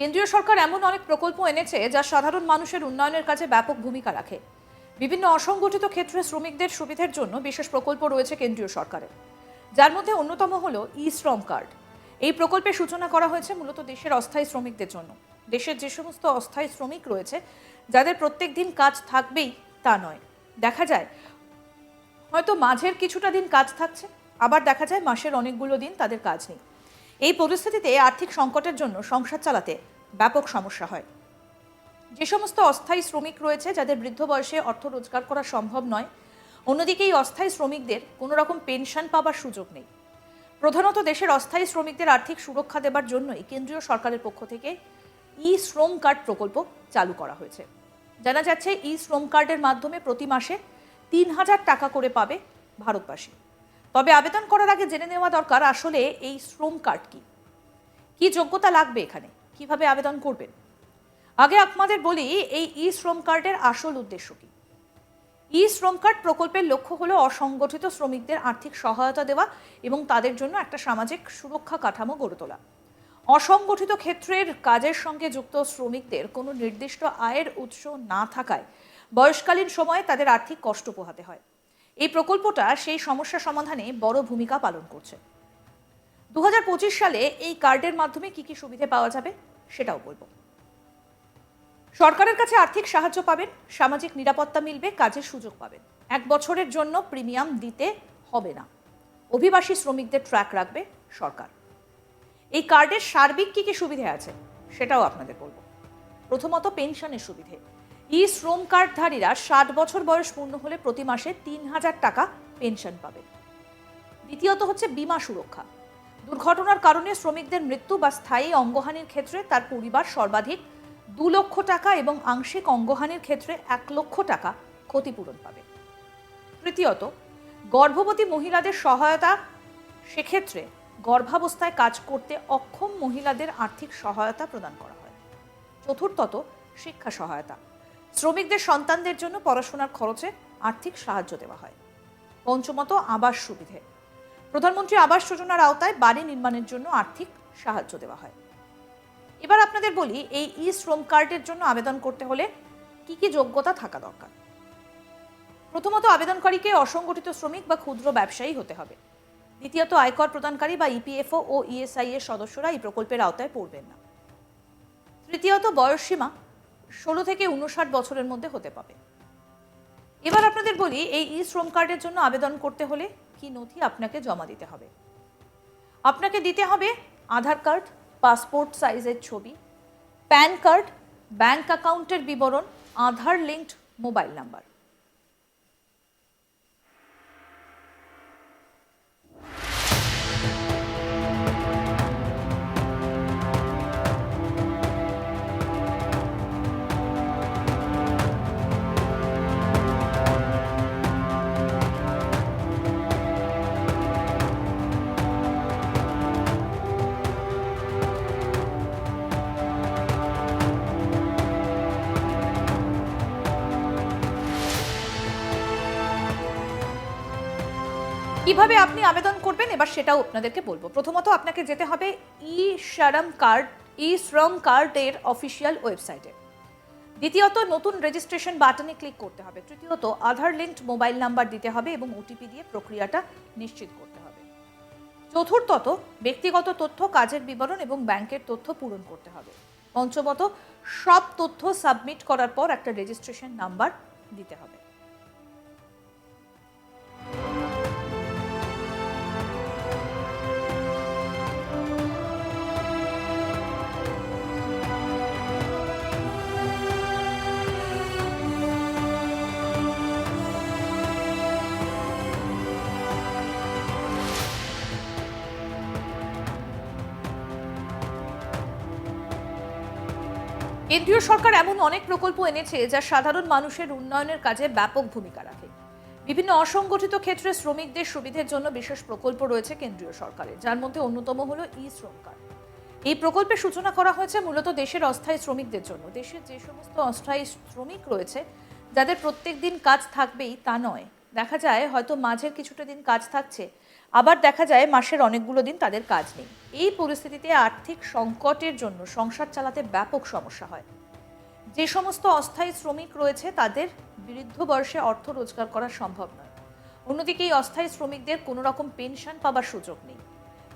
কেন্দ্রীয় সরকার এমন অনেক প্রকল্প এনেছে যা সাধারণ মানুষের উন্নয়নের কাজে ব্যাপক ভূমিকা রাখে। বিভিন্ন অসংগঠিত ক্ষেত্রে শ্রমিকদের সুবিধার জন্য বিশেষ প্রকল্প রয়েছে কেন্দ্রীয় সরকারের। যার মধ্যে অন্যতম হল ই শ্রম কার্ড। এই প্রকল্পের সূচনা করা হয়েছে মূলত দেশের অস্থায়ী শ্রমিকদের জন্য। দেশের যে সমস্ত অস্থায়ী শ্রমিক রয়েছে, যাদের প্রত্যেক দিন কাজ থাকবেই তা নয়। দেখা যায়, হয়তো মাঝের কিছুটা দিন কাজ থাকছে, আবার দেখা যায় মাসের অনেকগুলো দিন তাদের কাজ নেই। এই পরিস্থিতিতে আর্থিক সংকটের জন্য সংসার চালাতে ব্যাপক সমস্যা হয়। যে সমস্ত অস্থায়ী শ্রমিক রয়েছে, যাদের বৃদ্ধ বয়সে অর্থ রোজগার করা সম্ভব নয়, অন্যদিকে এই অস্থায়ী শ্রমিকদের কোনো রকম পেনশন পাবার সুযোগ নেই। প্রধানত দেশের অস্থায়ী শ্রমিকদের আর্থিক সুরক্ষা দেবার জন্যই কেন্দ্রীয় সরকারের পক্ষ থেকে ই শ্রম কার্ড প্রকল্প চালু করা হয়েছে। জানা যাচ্ছে ই শ্রম কার্ডের মাধ্যমে প্রতি মাসে তিন হাজার টাকা করে পাবে ভারতবাসী। তবে আবেদন করার আগে জেনে নেওয়া দরকার আসলে এই শ্রম কার্ড কি। কি যোগ্যতা লাগবে এখানে? কীভাবে আবেদন করবেন? আগে আপনাদের বলি, এই ই শ্রম কার্ডের আসল উদ্দেশ্য কি? ই শ্রম কার্ড প্রকল্পের লক্ষ্য হলো অসংগঠিত শ্রমিকদের আর্থিক সহায়তা দেওয়া এবং তাদের জন্য একটা সামাজিক সুরক্ষা কাঠামো গড়ে তোলা। অসংগঠিত ক্ষেত্রের কাজের সঙ্গে যুক্ত শ্রমিকদের কোনো নির্দিষ্ট আয়ের উৎস না থাকায় বয়সকালীন সময়ে তাদের আর্থিক কষ্ট পোহাতে হয়। এই প্রকল্পটা সেই সমস্যা সমাধানে বড় ভূমিকা পালন করছে। দুহাজার পঁচিশ সালে এই কার্ডের মাধ্যমে কি কি সুবিধে পাওয়া যাবে সেটাও বলব। সরকারের কাছে আর্থিক সাহায্য পাবেন, সামাজিক নিরাপত্তা মিলবে, কাজের সুযোগ পাবেন। এক বছরের জন্য প্রিমিয়াম দিতে হবে না। অভিবাসী শ্রমিকদের ট্র্যাক রাখবে সরকার। এই কার্ডের সার্বিক কী কী সুবিধে আছে সেটাও আপনাদের বলব। প্রথমত পেনশনের সুবিধে। ই শ্রম কার্ডধারীরা ষাট বছর বয়স পূর্ণ হলে প্রতি মাসে তিন হাজার টাকা পেনশন পাবে। দ্বিতীয়ত হচ্ছে বিমা সুরক্ষা। দুর্ঘটনার কারণে শ্রমিকদের মৃত্যু বা স্থায়ী অঙ্গহানির ক্ষেত্রে তার পরিবার সর্বাধিক দু লক্ষ টাকা এবং আংশিক অঙ্গহানির ক্ষেত্রে এক লক্ষ টাকা ক্ষতিপূরণ পাবে। তৃতীয়ত, গর্ভবতী মহিলাদের সহায়তা সেক্ষেত্রে গর্ভাবস্থায় কাজ করতে অক্ষম মহিলাদের আর্থিক সহায়তা প্রদান করা হয়। চতুর্থত, শিক্ষা সহায়তা। শ্রমিকদের সন্তানদের জন্য পড়াশোনার খরচে আর্থিক সাহায্য দেওয়া হয়। পঞ্চমত আবাস সুবিধে। প্রধানমন্ত্রী আবাস যোজনার আওতায় বাড়ি নির্মাণের জন্য আর্থিক সাহায্য দেওয়া হয়। এবার আপনাদের বলি, এই ই শ্রম কার্ডের জন্য আবেদন করতে হলে কি কি যোগ্যতা থাকা দরকার? প্রথমত, আবেদনকারীকে অসংগঠিত শ্রমিক বা ক্ষুদ্র ব্যবসায়ী হতে হবে। দ্বিতীয়ত, আয়কর প্রদানকারী বা ইপিএফও ও ইএসআই এর সদস্যরা এই প্রকল্পের আওতায় পড়বেন না। তৃতীয়ত, বয়সসীমা। ষোলো থেকে উনষাট বছরের মধ্যে হতে পাবে। এবার আপনাদের বলি, এই ই শ্রম কার্ডের জন্য আবেদন করতে হলে কি নথি আপনাকে জমা দিতে হবে? আপনাকে দিতে হবে আধার কার্ড, পাসপোর্ট সাইজের ছবি, প্যান কার্ড, ব্যাংক অ্যাকাউন্টের বিবরণ, আধার লিঙ্কড মোবাইল নাম্বার। কীভাবে আপনি আবেদন করবেন? এবার সেটাও আপনাদেরকে বলব। প্রথমত আপনাকে যেতে হবে ই শ্রম কার্ড ই শ্রম কার্ডের অফিসিয়াল ওয়েবসাইটে। দ্বিতীয়ত, নতুন রেজিস্ট্রেশন বাটনে ক্লিক করতে হবে। তৃতীয়ত, আধার লিঙ্কড মোবাইল নাম্বার দিতে হবে এবং ওটিপি দিয়ে প্রক্রিয়াটা নিশ্চিত করতে হবে। চতুর্থত, ব্যক্তিগত তথ্য, কাজের বিবরণ এবং ব্যাংকের তথ্য পূরণ করতে হবে। পঞ্চমত, সব তথ্য সাবমিট করার পর একটা রেজিস্ট্রেশন নাম্বার দিতে হবে। কেন্দ্রীয় সরকার এমন অনেক প্রকল্প এনেছে যা সাধারণ মানুষের উন্নয়নের কাজে ব্যাপক ভূমিকা রাখে। বিভিন্ন অসংগঠিত ক্ষেত্রে শ্রমিকদের সুবিধের জন্য বিশেষ প্রকল্প রয়েছে কেন্দ্রীয় সরকারের, যার মধ্যে অন্যতম হলো ই শ্রম কার্ড এই প্রকল্পের সূচনা করা হয়েছে মূলত দেশের অস্থায়ী শ্রমিকদের জন্য। দেশের যে সমস্ত অস্থায়ী শ্রমিক রয়েছে, যাদের প্রত্যেক দিন কাজ থাকবেই তা নয় দেখা যায় হয়তো মাঝের কিছুটা দিন কাজ থাকছে, আবার দেখা যায় মাসের অনেকগুলো দিন তাদের কাজ নেই। এই পরিস্থিতিতে আর্থিক সংকটের জন্য সংসার চালাতে ব্যাপক সমস্যা হয়। যে সমস্ত অস্থায়ী শ্রমিক রয়েছে, তাদের বৃদ্ধ বয়সে অর্থ রোজগার করা সম্ভব নয়। অন্যদিকে এই অস্থায়ী শ্রমিকদের কোনো রকম পেনশন পাবার সুযোগ নেই।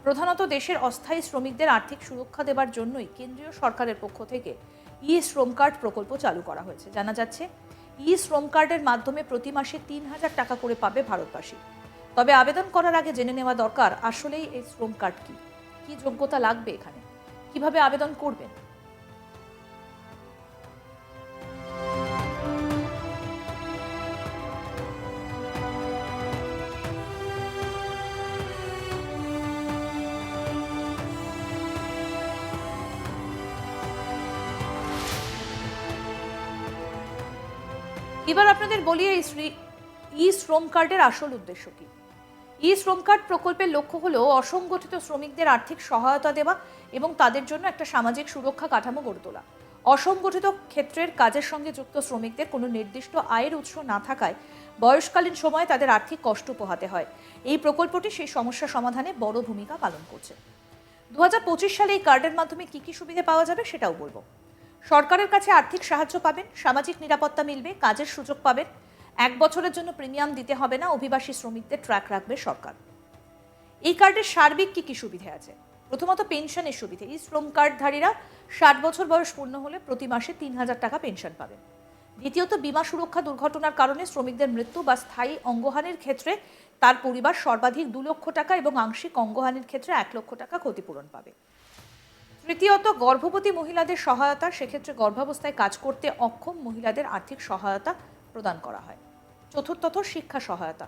প্রধানত দেশের অস্থায়ী শ্রমিকদের আর্থিক সুরক্ষা দেবার জন্যই কেন্দ্রীয় সরকারের পক্ষ থেকে ই শ্রম কার্ড প্রকল্প চালু করা হয়েছে। জানা যাচ্ছে ই শ্রম কার্ডের মাধ্যমে প্রতি মাসে তিন হাজার টাকা করে পাবে ভারতবাসী। তবে আবেদন করার আগে জেনে নেওয়া দরকার, আসলেই এই শ্রম কার্ড কি? কি যোগ্যতা লাগবে এখানে? কীভাবে আবেদন করবেন? এবার আপনাদের বলি এই ই শ্রম কার্ডের আসল উদ্দেশ্য কি? ই শ্রম কার্ড প্রকল্পের লক্ষ্য হলো অসংগঠিত শ্রমিকদের আর্থিক সহায়তা দেওয়া এবং তাদের জন্য একটা সামাজিক সুরক্ষা কাঠামো গড়ে তোলা। অসংগঠিত ক্ষেত্রের কাজের সঙ্গে যুক্ত শ্রমিকদের কোনো নির্দিষ্ট আয়ের উৎস না থাকায় বয়সকালীন সময়ে তাদের আর্থিক কষ্ট পোহাতে হয়। এই প্রকল্পটি সেই সমস্যা সমাধানে বড় ভূমিকা পালন করছে। দু হাজার পঁচিশ সালে এই কার্ডের মাধ্যমে কি কি সুবিধা পাওয়া যাবে সেটাও বলব। সরকারের কাছে আর্থিক সাহায্য পাবেন, সামাজিক নিরাপত্তা মিলবে, কাজের সুযোগ পাবেন। এক বছরের জন্য প্রিমিয়াম দিতে হবে না, অভিবাসী শ্রমিকদের ট্র্যাক রাখবে সরকার। এই কার্ডের সার্বিক কি কি সুবিধে আছে? প্রথমত পেনশনের সুবিধে। এই শ্রম কার্ডধারীরা ষাট বছর বয়স পূর্ণ হলে প্রতি মাসে তিন হাজার টাকা পেনশন পাবেন। দ্বিতীয়ত, বিমা সুরক্ষা দুর্ঘটনার কারণে শ্রমিকদের মৃত্যু বা স্থায়ী অঙ্গহানির ক্ষেত্রে তার পরিবার সর্বাধিক দু লক্ষ টাকা এবং আংশিক অঙ্গহানির ক্ষেত্রে এক লক্ষ টাকা ক্ষতিপূরণ পাবে। তৃতীয়ত, গর্ভবতী মহিলাদের সহায়তা, সেক্ষেত্রে গর্ভাবস্থায় কাজ করতে অক্ষম মহিলাদের আর্থিক সহায়তা প্রদান করা হয়। চতুর্থত, শিক্ষা সহায়তা।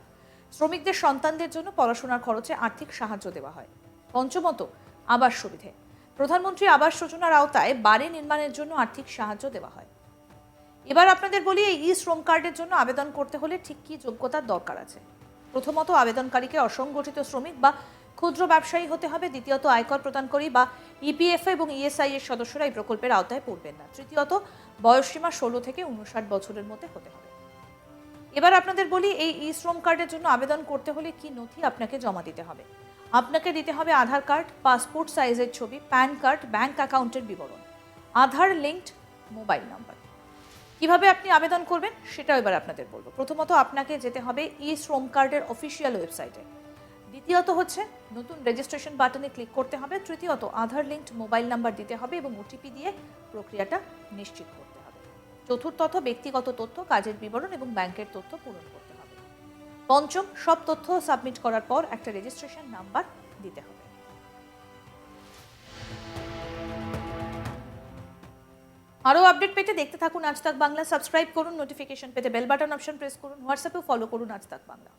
শ্রমিকদের সন্তানদের জন্য পড়াশোনার খরচে আর্থিক সাহায্য দেওয়া হয়। পঞ্চমত, আবাস সুবিধে। প্রধানমন্ত্রী আবাস যোজনার আওতায় বাড়ি নির্মাণের জন্য আর্থিক সাহায্য দেওয়া হয়। এবার আপনাদের বলি, এই ই শ্রম কার্ডের জন্য আবেদন করতে হলে ঠিক কী যোগ্যতার দরকার আছে? প্রথমত, আবেদনকারীকে অসংগঠিত শ্রমিক বা ক্ষুদ্র ব্যবসায়ী হতে হবে, দ্বিতীয়ত আয়কর প্রদানকারী বা ইপিএফ এবং ইএসআই এর সদস্যরা এই প্রকল্পের আওতায় পড়বেন না। তৃতীয়ত বয়সসীমা ষোলো থেকে উনষাট বছরের মধ্যে হতে হবে। এবার আপনাদের বলি, এই ই শ্রম কার্ডের জন্য আবেদন করতে হলে কি নথি আপনাকে জমা দিতে হবে? আপনাকে দিতে হবে আধার কার্ড, পাসপোর্ট সাইজের ছবি, প্যান কার্ড, ব্যাংক অ্যাকাউন্টের বিবরণ। Aadhaar linked mobile number. কীভাবে আপনি আবেদন করবেন সেটাও এবার আপনাদের বলব। প্রথমত আপনাকে যেতে হবে ই শ্রম কার্ডের অফিসিয়াল ওয়েবসাইটে। দ্বিতীয়ত হচ্ছে নতুন রেজিস্ট্রেশন বাটনে ক্লিক করতে হবে। তৃতীয়ত আধার লিঙ্কড মোবাইল নাম্বার দিতে হবে এবং ওটিপি দিয়ে প্রক্রিয়াটা নিশ্চিত করতে হবে। চতুর্থত ব্যক্তিগত তথ্য, কাজের বিবরণ এবং ব্যাংকের তথ্য পূরণ করতে হবে। পঞ্চম, সব তথ্য সাবমিট করার পর একটা রেজিস্ট্রেশন নাম্বার দিতে হবে। আরও আপডেট পেতে দেখতে থাকুন আজ তাক বাংলা। সাবস্ক্রাইব করুন নোটিফিকেশন পেতে বেল বাটন অপশন প্রেস করুন হোয়াটসঅ্যাপেও ফলো করুন আজ তাক বাংলা।